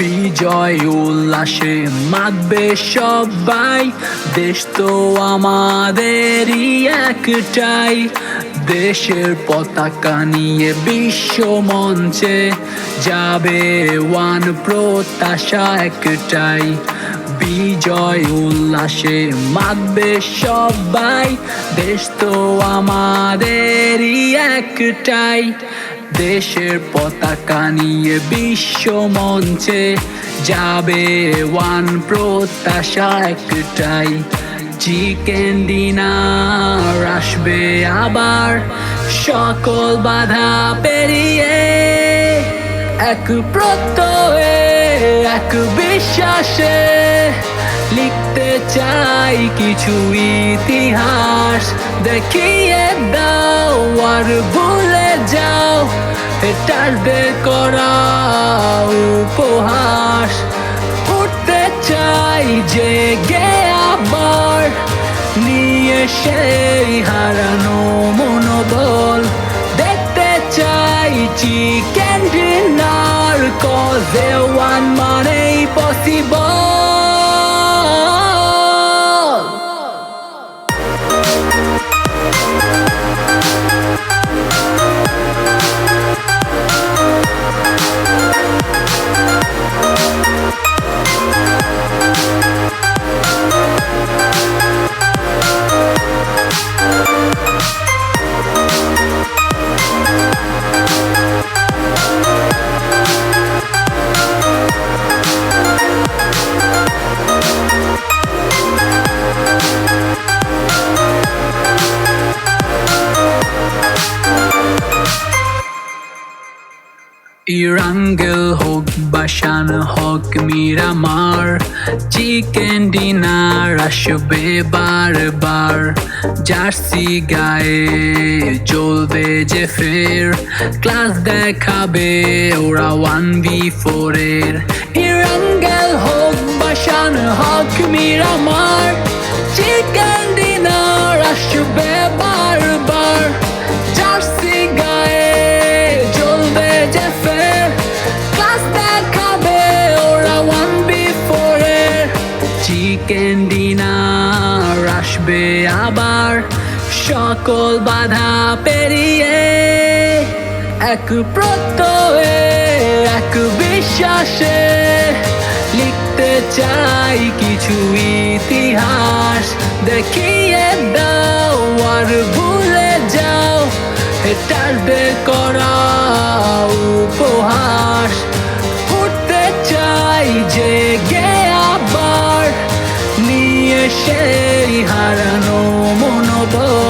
বিজয় উল্লাসে মাতবে সবাই। দেশ তো আমাদেরই একটাই। দেশের পতাকা নিয়ে বিশ্ব মঞ্চে যাবে ওয়ান প্রত্যাশা একটাই। বিজয় উল্লাসে মাতবে সবাই। দেশ তো আমাদেরই একটাই। দেশের পতাকা নিয়ে বিশ্ব মঞ্চে যাবে ওয়ান প্রত্যাশা একটাই। চিকেন ডিনার আসবে আবার। সকল বাধা পেরিয়ে এক প্রত্যয়ে এক বিশ্বাসে লিখতে চাই কিছু ইতিহাস। দেখিয়ে দাও আর ভুলে যাও এটার করা উপহাস। উঠতে চাই যে গে আবার, নিয়ে সেই হারানো মনোবল ইরাঙ্গেল হোক বাসান হোক মিরামার, চিকেন ডিনার আসবে বারবার। জার্সি গায়ে চলবে যে ফের, ক্লাস দেখাবে ওরা ওয়ান বি ফোর এর ইরাঙ্গেল হোক বাসান হোক মিরামার, চিকেন আসবে আবার সকল বাধা পেরিয়ে। এক প্রত্যয়ে, এক বিশ্বাসে লিখতে চাই কিছু ইতিহাস। দেখিয়ে দাও আর ভুলে যাও এটার করা সেই হারানো মনোবল।